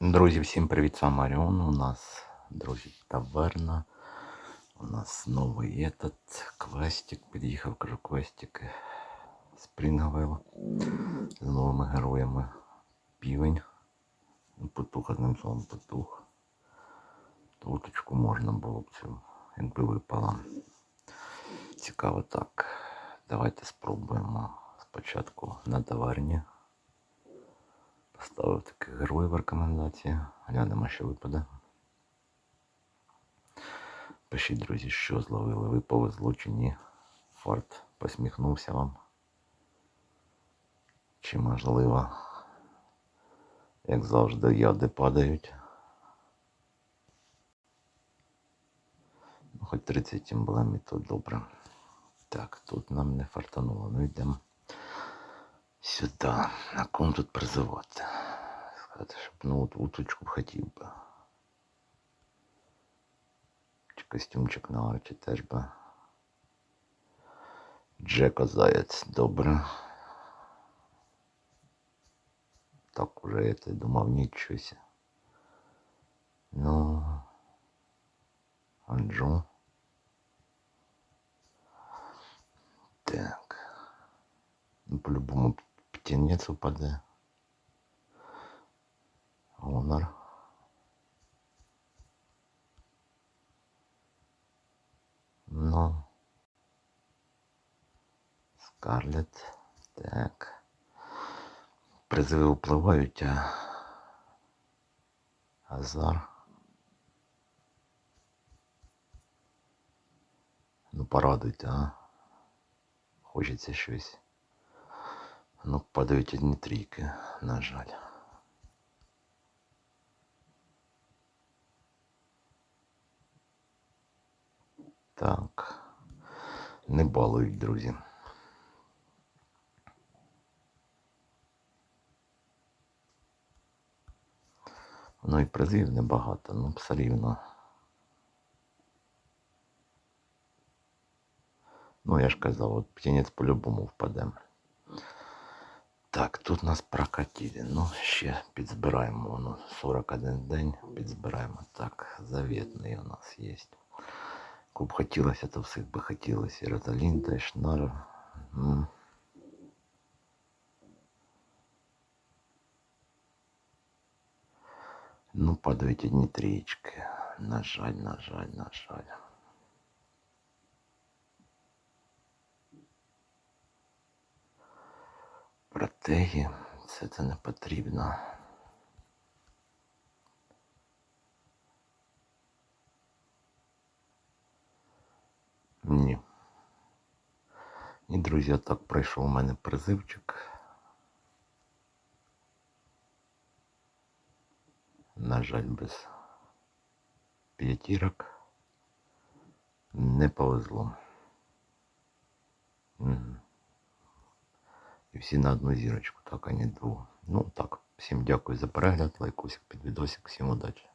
Друзі, всім привіт, сам Маріон. У нас, друзі, таверна. У нас новий этот квестик. Під'їхав, кажу, квестик. Спрінгвелл. З новими героями. Півень. Потух, одним словом, потух. То уточку можна було б цю, якби випала. Цікаво так. Давайте спробуємо спочатку на таверні. Поставив таких героїв рекомендації. Глянемо, що випаде. Пишіть, друзі, що зловили. Ви повезло чи ні. Фарт посміхнувся вам. Чи можливо, як завжди, яди падають. Ну, хоч 30 емблем і то добре. Так, тут нам не фартануло. Ну йдемо сюди. На ком тут призивати? Сказати, щоб ну от уточку б хотів би. Чи костюмчик на арчі теж би. Джека Заяць, добре. Так уже я то думав нічогось. Ну. Анджу. Так. Ну, по-любому птенець упаде. Гонор. Ну. Скарлет. Так. Призиви впливають, а Азар. Ну порадуйте, а. Хочеться щось. Ну, падають одні трійки, на жаль. Так. Не балують, друзі. Ну і призів небагато, ну все рівно. Ну, я ж казав, от птенець по-любому впаде. Так, тут нас прокатили. Ну, ще підзбираємо. Воно 41 день підзбираємо. Так, заветний у нас є. Куб хотілося, то всіх би хотілося. І Розалінда, і Шнар. М. Ну, падають одні трієчки. На жаль, на жаль, на жаль. Стратегії, все це не потрібно. Ні. І, друзі, так пройшов у мене призивчик. На жаль, без п'ятірок не повезло. Мгм. І всі на одну зірочку, так, а не дву. Ну так, всім дякую за перегляд, лайкусик під відосик, всім удачі.